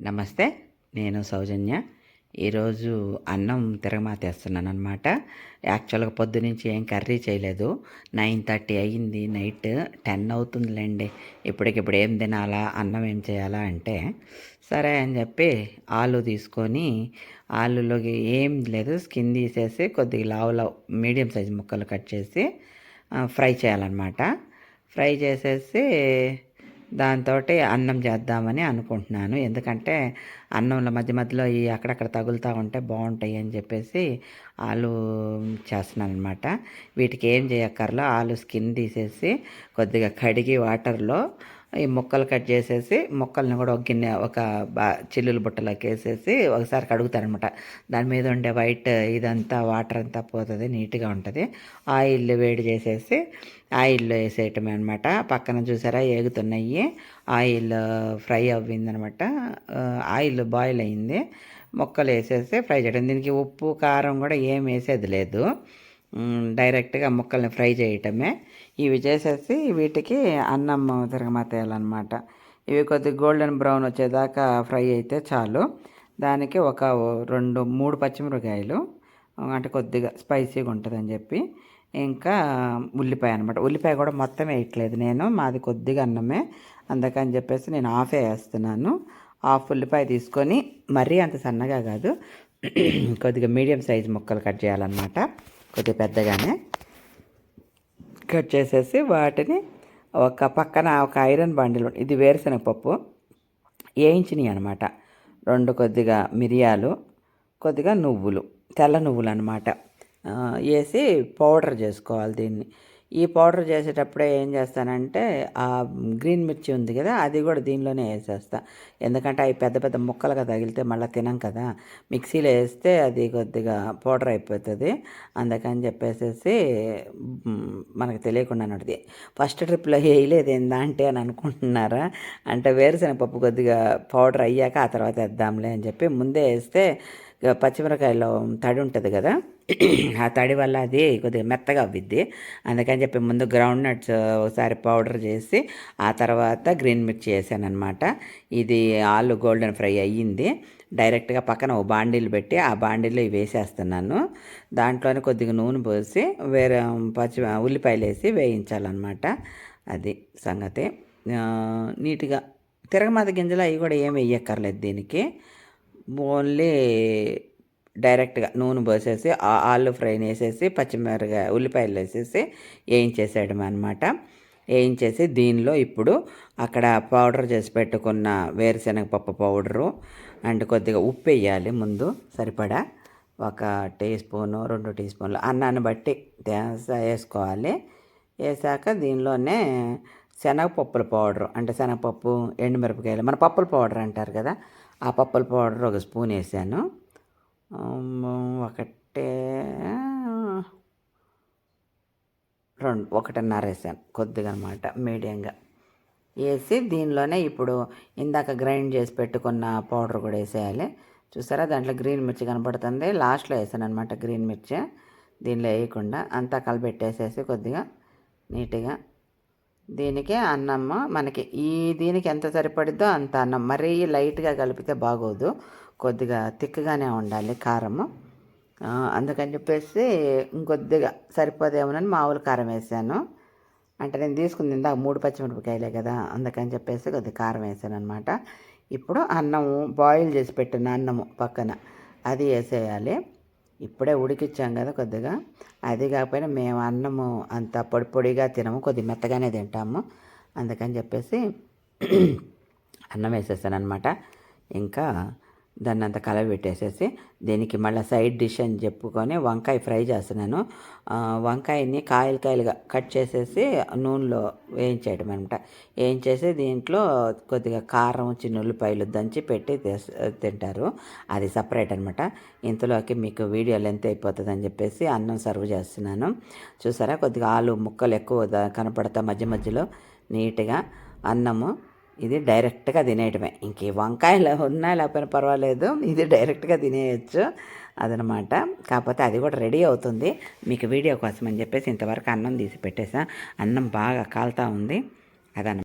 నమస్తే నేను సౌజన్య. ఈరోజు అన్నం తిరగమాతేస్తున్నాను అనమాట యాక్చువల్గా పొద్దు నుంచి ఏం కర్రీ చేయలేదు. నైన్ థర్టీ అయ్యింది నైట్ టెన్ అవుతుందిలేండి. ఇప్పటికిప్పుడు ఏం తినాలా అన్నం ఏం చేయాలా అంటే సరే అని చెప్పి ఆలు తీసుకొని ఆలులోకి ఏం లేదు స్కిన్ తీసేసి కొద్దిగా లావు లావు మీడియం సైజ్ ముక్కలు కట్ చేసి ఫ్రై చేయాలన్నమాట. ఫ్రై చేసేసి దాంతో అన్నం చేద్దామని అనుకుంటున్నాను. ఎందుకంటే అన్నంలో మధ్య మధ్యలో ఈ అక్కడక్కడ తగులుతూ ఉంటే బాగుంటాయి అని చెప్పేసి ఆలు చేస్తున్నాను అనమాట వీటికి ఏం చేయక్కర్లో ఆలు స్కిన్ తీసేసి కొద్దిగా కడిగి వాటర్లో ఈ ముక్కలు కట్ చేసేసి ముక్కల్ని కూడా ఒక గిన్నె ఒక బా చిల్లులు బుట్టలోకి వేసేసి ఒకసారి కడుగుతారనమాట దాని మీద ఉండే వైట్ ఇదంతా వాటర్ అంతా పోతుంది నీట్గా ఉంటుంది. ఆయిల్ వేడి చేసేసి ఆయిల్లో వేసేయటమే అనమాట. పక్కన చూసారా ఏగుతున్నాయి. ఆయిల్ ఫ్రై అవ్విందనమాట. ఆయిల్ బాయిల్ అయింది. ముక్కలు వేసేసి ఫ్రై చేయడం దీనికి ఉప్పు కారం కూడా ఏం వేసేది లేదు. డైరెక్ట్గా ముక్కల్ని ఫ్రై చేయటమే. ఇవి చేసేసి వీటికి అన్నం తిరగమాతేయాలన్నమాట. ఇవి కొద్దిగా గోల్డెన్ బ్రౌన్ వచ్చేదాకా ఫ్రై అయితే చాలు. దానికి ఒక రెండు మూడు పచ్చిమిరకాయలు అంటే కొద్దిగా స్పైసీగా ఉంటుందని చెప్పి ఇంకా ఉల్లిపాయ అనమాట ఉల్లిపాయ కూడా మొత్తం వేయట్లేదు నేను మాది కొద్దిగా అన్నమే. అందుకని చెప్పేసి నేను హాఫే వేస్తున్నాను. హాఫ్ ఉల్లిపాయ తీసుకొని మరీ అంత సన్నగా కాదు కొద్దిగా మీడియం సైజ్ ముక్కలు కట్ చేయాలన్నమాట. కొద్దిగా పెద్దగానే కట్ చేసేసి వాటిని ఒక పక్కన ఒక ఐరన్ బండిల్ ఇది వేరుశనగ పప్పు వేయించినవి అనమాట రెండు కొద్దిగా మిరియాలు కొద్దిగా నువ్వులు తెల్ల నువ్వులు అనమాట వేసి పౌడర్ చేసుకోవాలి దీన్ని. ఈ పౌడర్ చేసేటప్పుడే ఏం చేస్తానంటే ఆ గ్రీన్ మిర్చి ఉంది కదా అది కూడా దీనిలోనే వేసేస్తా. ఎందుకంటే అవి పెద్ద పెద్ద ముక్కలుగా తగిలితే మళ్ళీ తినం కదా. మిక్సీలో వేస్తే అది కొద్దిగా పౌడర్ అయిపోతుంది. అందుకని చెప్పేసేసి మనకు తెలియకుండా నడిది ఫస్ట్ ట్రిప్లో వేయలేదు ఏందంటే అని అనుకుంటున్నారా? అంటే వేరుశెనగ పప్పు కొద్దిగా పౌడర్ అయ్యాక ఆ తర్వాత వేద్దాంలే అని చెప్పి ముందే వేస్తే పచ్చిమిరకాయలో తడి ఉంటుంది కదా? ఆ తడి వల్ల అది కొద్దిగా మెత్తగా అవ్విద్ది. అందుకని చెప్పి ముందు గ్రౌండ్ నట్స్ ఒకసారి పౌడర్ చేసి ఆ తర్వాత గ్రీన్ మిర్చి వేసానమాట ఇది ఆలు గోల్డెన్ ఫ్రై అయ్యింది. డైరెక్ట్గా పక్కన ఓ బాండీలు పెట్టి ఆ బాండీలో ఇవి వేసేస్తున్నాను. దాంట్లోనే కొద్దిగా నూనె పోసి వేరే పచ్చి ఉల్లిపాయలు వేసి వేయించాలన్నమాట. అది సంగతి. నీట్గా తిరగమాత గింజలు అవి కూడా ఏమి వేయక్కర్లేదు దీనికి. ఓన్లీ డైరెక్ట్గా నూనె పోసేసి ఆలు ఫ్రైని వేసేసి పచ్చిమిరకాయ ఉల్లిపాయలు వేసేసి వేయించేసేయడం అనమాట వేయించేసి దీనిలో ఇప్పుడు అక్కడ పౌడర్ చేసి పెట్టుకున్న వేరుశనగ పప్పు పౌడరు అండ్ కొద్దిగా ఉప్పు వేయాలి ముందు సరిపడా. ఒక టీ స్పూను రెండు టీ స్పూన్లు అన్నాన్ని బట్టి వేసుకోవాలి. వేసాక దీనిలోనే శనగపప్పుల పౌడరు అంటే శనగపప్పు ఎండుమిరపకాయలు మన పప్పుల పౌడర్ అంటారు కదా ఆ పప్పుల పౌడర్ ఒక స్పూన్ వేసాను. ఒకటే రెండు ఒకటిన్నర వేసాను కొద్దిగా అనమాట మీడియంగా. వేసి దీనిలోనే ఇప్పుడు ఇందాక గ్రైండ్ చేసి పెట్టుకున్న పౌడర్ కూడా వేసేయాలి. చూసారా? దాంట్లో గ్రీన్ మిర్చి కనపడుతుంది. లాస్ట్లో వేసాను అనమాట గ్రీన్ మిర్చి. దీనిలో వేయకుండా అంతా కలిపెట్టేసేసి కొద్దిగా నీట్గా దీనికి అన్నము మనకి ఈ దీనికి ఎంత సరిపడిద్దో అంత అన్నం. మరీ లైట్గా కలిపితే బాగోదు. కొద్దిగా తిక్కగానే ఉండాలి కారము. అందుకని చెప్పేసి ఇంకొద్దిగా సరిపోదేమోనని మామూలు కారం వేసాను. అంటే నేను తీసుకుంది ఇందాక మూడు పచ్చిమిరపకాయలే కదా అందుకని చెప్పేసి కొద్దిగా కారం వేసాను అనమాట ఇప్పుడు అన్నము బాయిల్ చేసి పెట్టిన అన్నము పక్కన. అది వేసేయాలి. ఇప్పుడే ఉడికిచ్చాం కదా కొద్దిగా. అది కాకపోయినా మేము అన్నము అంత పొడి పొడిగా తినము కొద్దిగా మెత్తగానే తింటాము. అందుకని చెప్పేసి అన్నం వేసేసాను అనమాట ఇంకా దాన్ని అంత కలవి పెట్టేసేసి దీనికి మళ్ళీ సైడ్ డిష్ అని చెప్పుకొని వంకాయ ఫ్రై చేస్తున్నాను. వంకాయని కాయలు కాయలుగా కట్ చేసేసి నూనెలో వేయించేయడం అనమాట వేయించేసి దీంట్లో కొద్దిగా కారం చిన్న ఉల్లిపాయలు దంచి పెట్టి తింటారు. అది సపరేట్ అనమాట ఇంతలోకి మీకు వీడియో లెంత్ అయిపోతుంది అని చెప్పేసి అన్నం సర్వ్ చేస్తున్నాను. చూసారా? కొద్దిగా ఆలు ముక్కలు ఎక్కువ కనపడతా మధ్య మధ్యలో నీట్గా అన్నము ఇది డైరెక్ట్గా తినేయటమే. ఇంక వంకాయలు ఉన్నా లేకపోయినా పర్వాలేదు. ఇది డైరెక్ట్గా తినేయచ్చు అదనమాట. కాకపోతే అది కూడా రెడీ అవుతుంది. మీకు వీడియో కోసం అని చెప్పేసి ఇంతవరకు అన్నం తీసి పెట్టేసా. అన్నం బాగా కాలుతూ ఉంది. అదనమాట